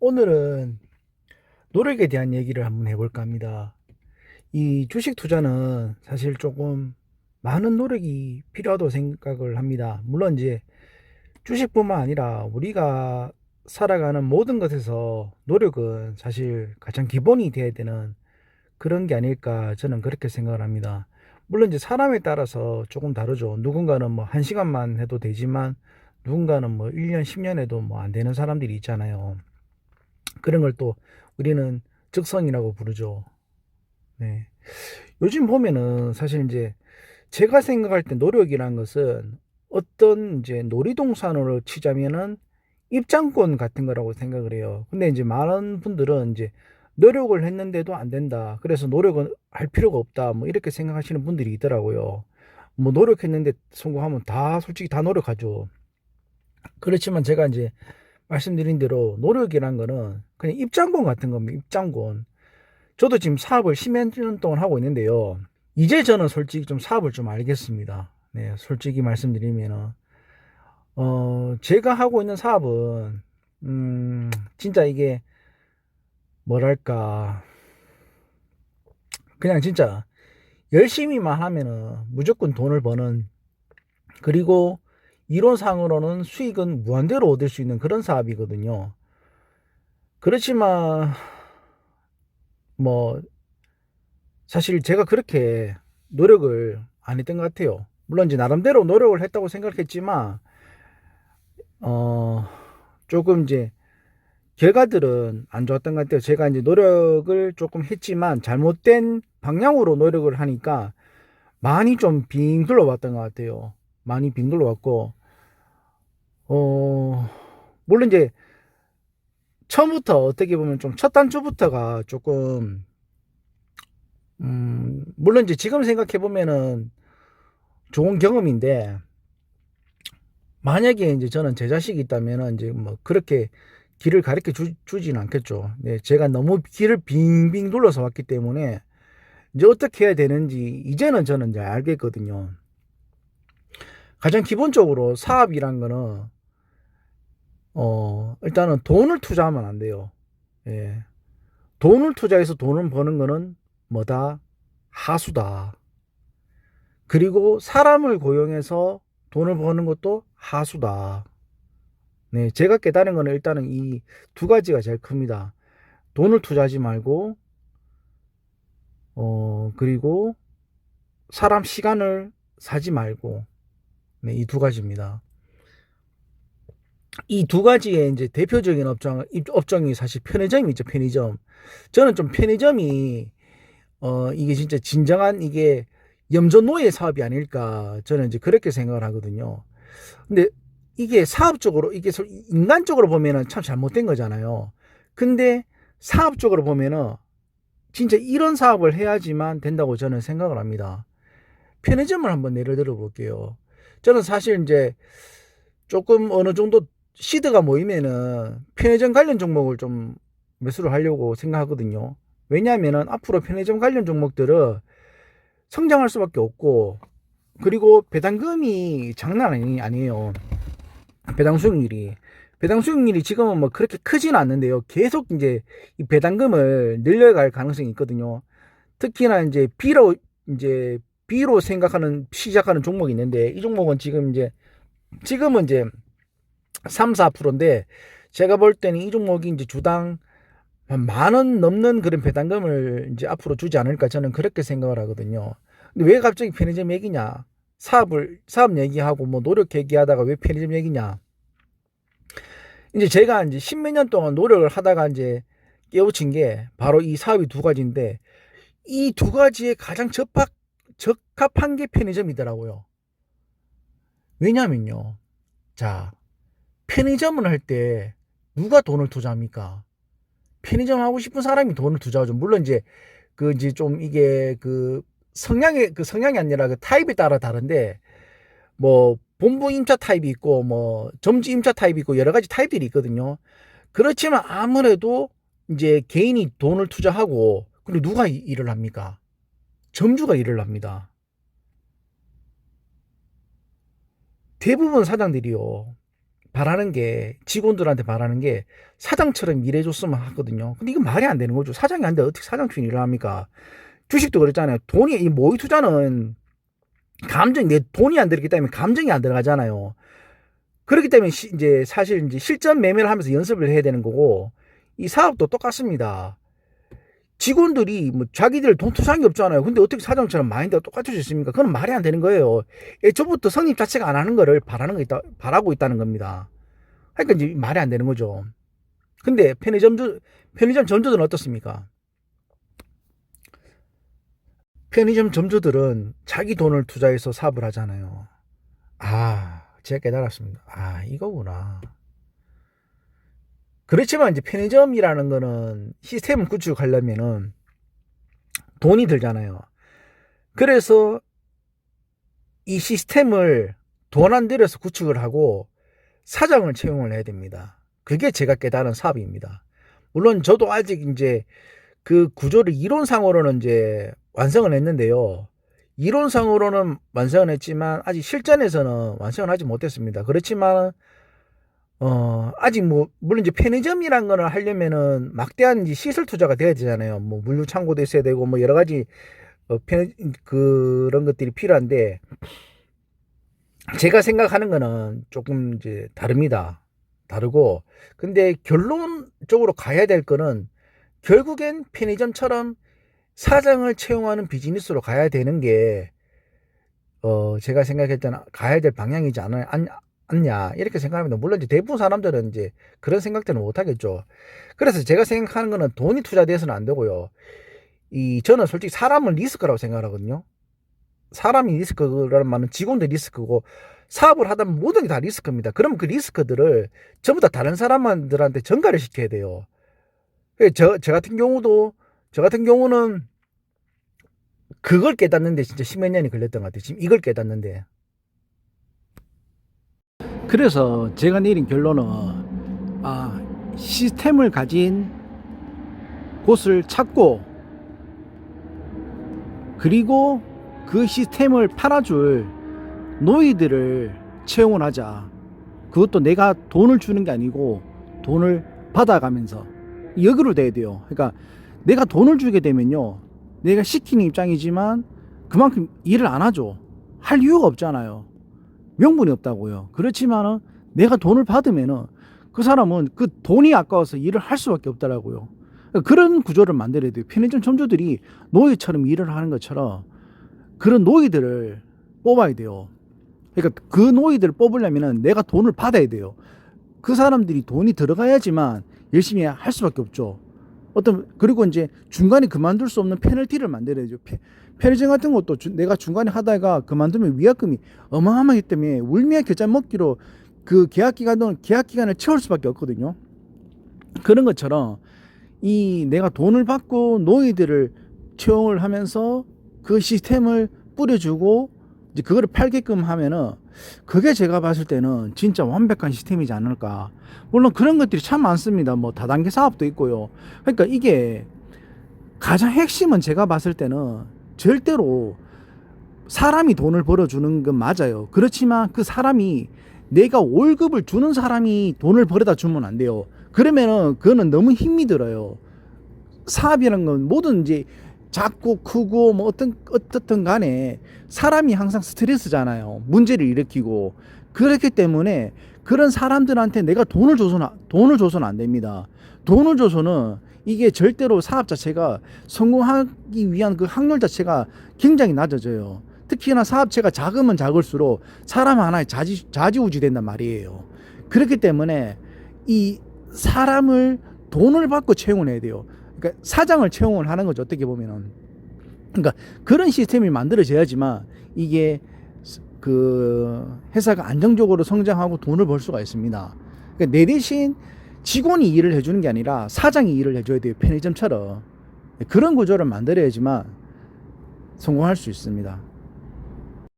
오늘은 노력에 대한 얘기를 한번 해볼까 합니다. 이 주식 투자는 사실 조금 많은 노력이 필요하다고 생각을 합니다. 물론 이제 주식뿐만 아니라 우리가 살아가는 모든 것에서 노력은 사실 가장 기본이 돼야 되는 그런 게 아닐까 저는 그렇게 생각을 합니다. 물론 이제 사람에 따라서 조금 다르죠. 누군가는 뭐 한 시간만 해도 되지만 누군가는 뭐 1년, 10년 해도 뭐 안 되는 사람들이 있잖아요. 그런 걸 또 우리는 적성이라고 부르죠. 네. 요즘 보면은 사실 이제 제가 생각할 때 노력이란 것은 어떤 이제 놀이동산으로 치자면은 입장권 같은 거라고 생각을 해요. 근데 이제 많은 분들은 이제 노력을 했는데도 안 된다. 그래서 노력은 할 필요가 없다. 뭐 이렇게 생각하시는 분들이 있더라고요. 뭐 노력했는데 성공하면 다 솔직히 다 노력하죠. 그렇지만 제가 이제 말씀드린 대로 노력이란 거는 그냥 입장권 같은 겁니다. 입장권. 저도 지금 사업을 10년 동안 하고 있는데요. 이제 저는 솔직히 좀 사업을 좀 알겠습니다. 네, 솔직히 말씀드리면은, 어, 제가 하고 있는 사업은, 음, 진짜 이게, 뭐랄까, 그냥 진짜 열심히만 하면은 무조건 돈을 버는, 그리고 이론상으로는 수익은 무한대로 얻을 수 있는 그런 사업이거든요. 그렇지만, 뭐, 사실 제가 그렇게 노력을 안 했던 것 같아요. 물론 이제 나름대로 노력을 했다고 생각했지만, 어, 조금 이제 결과들은 안 좋았던 것 같아요. 제가 이제 노력을 조금 했지만 잘못된 방향으로 노력을 하니까 많이 좀 빙 둘러왔던 것 같아요. 많이 빙 둘러왔고, 어, 물론 이제 처음부터 어떻게 보면 좀 첫 단추부터가 조금 음, 물론 이제 지금 생각해 보면은 좋은 경험인데 만약에 이제 저는 제 자식이 있다면은 이제 뭐 그렇게 길을 가르쳐 주, 주지는 않겠죠. 네, 제가 너무 길을 빙빙 둘러서 왔기 때문에 이제 어떻게 해야 되는지 이제는 저는 이제 알겠거든요. 가장 기본적으로 사업이란 거는 어, 일단은 돈을 투자하면 안 돼요. 예. 돈을 투자해서 돈을 버는 거는 뭐다? 하수다. 그리고 사람을 고용해서 돈을 버는 것도 하수다. 네, 제가 깨달은 거는 일단은 이 두 가지가 제일 큽니다. 돈을 투자하지 말고, 어, 그리고 사람 시간을 사지 말고, 네, 이 두 가지입니다. 이 두 가지의 이제 대표적인 업종, 업종이 사실 편의점이죠, 편의점. 저는 좀 편의점이, 어, 이게 진짜 진정한 이게 염전 노예 사업이 아닐까. 저는 이제 그렇게 생각을 하거든요. 근데 이게 사업적으로, 이게 인간적으로 보면은 참 잘못된 거잖아요. 근데 사업적으로 보면은 진짜 이런 사업을 해야지만 된다고 저는 생각을 합니다. 편의점을 한번 예를 들어 볼게요. 저는 사실 이제 조금 어느 정도 시드가 모이면은 편의점 관련 종목을 좀 매수를 하려고 생각하거든요. 왜냐하면은 앞으로 편의점 관련 종목들은 성장할 수밖에 없고 그리고 배당금이 장난 아니, 아니에요. 배당 수익률이. 배당 수익률이 지금은 뭐 그렇게 크지는 않는데요. 계속 이제 이 배당금을 늘려갈 가능성이 있거든요. 특히나 이제 B로 이제 B로 생각하는 시작하는 종목이 있는데 이 종목은 지금 이제 지금은 이제 3, 4%인데 제가 볼 때는 이 종목이 이제 주당 만 원 넘는 그런 배당금을 이제 앞으로 주지 않을까 저는 그렇게 생각을 하거든요. 근데 왜 갑자기 편의점 얘기냐? 사업을 사업 얘기하고 뭐 노력 얘기하다가 왜 편의점 얘기냐? 이제 제가 이제 십몇 년 동안 노력을 하다가 이제 깨우친 게 바로 이 사업이 두 가지인데 이 두 가지에 가장 적합 적합한 게 편의점이더라고요. 왜냐면요. 자, 편의점을 할 때 누가 돈을 투자합니까? 편의점 하고 싶은 사람이 돈을 투자하죠. 물론 이제 그 이제 좀 이게 그 성향의 그 성향이 아니라 그 타입에 따라 다른데 뭐 본부 임차 타입이 있고 뭐 점주 임차 타입이 있고 여러 가지 타입들이 있거든요. 그렇지만 아무래도 이제 개인이 돈을 투자하고 그리고 누가 일을 합니까? 점주가 일을 합니다. 대부분 사장들이요. 바라는 게 직원들한테 바라는 게 사장처럼 일해줬으면 하거든요. 근데 이거 말이 안 되는 거죠. 사장이 안돼 어떻게 사장처럼 일을 합니까? 주식도 그랬잖아요. 돈이 이 모의 투자는 감정 내 돈이 안 들었기 때문에 감정이 안 들어가잖아요. 그렇기 때문에 시- 이제 사실 이제 실전 매매를 하면서 연습을 해야 되는 거고 이 사업도 똑같습니다. 직원들이 뭐 자기들 돈게 없잖아요. 근데 어떻게 사장처럼 마인드가 똑같을 수 있습니까? 그건 말이 안 되는 거예요. 애초부터 성립 자체가 안 하는 거를 바라는 거 있다, 바라고 있다는 겁니다. 그러니까 이제 말이 안 되는 거죠. 근데 편의점주, 편의점 점주들은 어떻습니까? 편의점 점주들은 자기 돈을 투자해서 사업을 하잖아요. 아, 제가 깨달았습니다. 아, 이거구나. 그렇지만 이제 편의점이라는 거는 시스템을 구축하려면은 돈이 들잖아요. 그래서 이 시스템을 돈 안 들여서 구축을 하고 사장을 채용을 해야 됩니다. 그게 제가 깨달은 사업입니다. 물론 저도 아직 이제 그 구조를 이론상으로는 이제 완성을 했는데요. 이론상으로는 완성을 했지만 아직 실전에서는 완성을 하지 못했습니다. 그렇지만 어 아직 뭐 물론 이제 편의점이란 거를 하려면은 막대한 시설 투자가 돼야 되잖아요. 뭐 물류 창고도 있어야 되고 뭐 여러 가지 어, 편 그런 것들이 필요한데 제가 생각하는 거는 조금 이제 다릅니다. 다르고 근데 결론적으로 가야 될 거는 결국엔 편의점처럼 사장을 채용하는 비즈니스로 가야 되는 게, 어, 제가 때는 가야 될 방향이지 않, 않, 않냐, 이렇게 생각합니다. 물론 이제 대부분 사람들은 이제 그런 생각들은 못 하겠죠. 그래서 제가 생각하는 거는 돈이 투자돼서는 안 되고요. 이, 저는 솔직히 사람은 리스크라고 생각하거든요. 사람이 리스크라는 말은 직원들 리스크고, 사업을 하다 보면 모든 게 다 리스크입니다. 그러면 그 리스크들을 전부 다 다른 사람들한테 전가를 시켜야 돼요. 예, 저, 저 같은 경우도, 저 같은 경우는 그걸 깨닫는데 진짜 십몇 년이 걸렸던 것 같아요. 지금 이걸 깨닫는데. 그래서 제가 내린 결론은, 아, 시스템을 가진 곳을 찾고, 그리고 그 시스템을 팔아줄 노이들을 채용을 하자. 그것도 내가 돈을 주는 게 아니고 돈을 받아가면서 역으로 돼야 돼요. 그러니까 내가 돈을 주게 되면요. 내가 시키는 입장이지만 그만큼 일을 안 하죠. 할 이유가 없잖아요. 명분이 없다고요. 그렇지만은 내가 돈을 받으면은 그 사람은 그 돈이 아까워서 일을 할 수밖에 없더라고요. 그런 구조를 만들어야 돼요. 편의점 점주들이 노예처럼 일을 하는 것처럼 그런 노예들을 뽑아야 돼요. 그러니까 그 노예들을 뽑으려면은 내가 돈을 받아야 돼요. 그 사람들이 돈이 들어가야지만 열심히 할 수밖에 없죠. 어떤 그리고 이제 중간에 그만둘 수 없는 페널티를 만들어야죠. 페, 편의점 같은 것도 주- 내가 중간에 하다가 그만두면 위약금이 어마어마하기 때문에 울미야 겨자 먹기로 그 계약 기간은 계약 기간을 채울 수밖에 없거든요. 그런 것처럼 이 내가 돈을 받고 노예들을 채용을 하면서 그 시스템을 뿌려주고 이제 그거를 팔게끔 하면은 그게 제가 봤을 때는 진짜 완벽한 시스템이지 않을까. 물론 그런 것들이 참 많습니다. 뭐 다단계 사업도 있고요. 그러니까 이게 가장 핵심은 제가 봤을 때는 절대로 사람이 돈을 벌어주는 건 맞아요. 그렇지만 그 사람이 내가 월급을 주는 사람이 돈을 벌어다 주면 안 돼요. 그러면은 그거는 너무 힘이 들어요. 사업이라는 건 뭐든 이제 작고 크고 뭐 어떤 어떻든 간에 사람이 항상 스트레스잖아요. 문제를 일으키고 그렇기 때문에 그런 사람들한테 내가 돈을 줘서는 돈을 줘서는 안 됩니다. 돈을 줘서는 이게 절대로 사업 자체가 성공하기 위한 그 확률 자체가 굉장히 낮아져요. 특히나 사업체가 작으면 작을수록 사람 하나에 자지, 자지우지 된단 말이에요. 그렇기 때문에 이 사람을 돈을 받고 채용을 해야 돼요. 그러니까 사장을 채용을 하는 거죠. 어떻게 보면은. 그러니까 그런 시스템이 만들어져야지만 이게 그 회사가 안정적으로 성장하고 돈을 벌 수가 있습니다. 그러니까 내 대신 직원이 일을 해주는 게 아니라 사장이 일을 해줘야 돼요. 편의점처럼. 그런 구조를 만들어야지만 성공할 수 있습니다.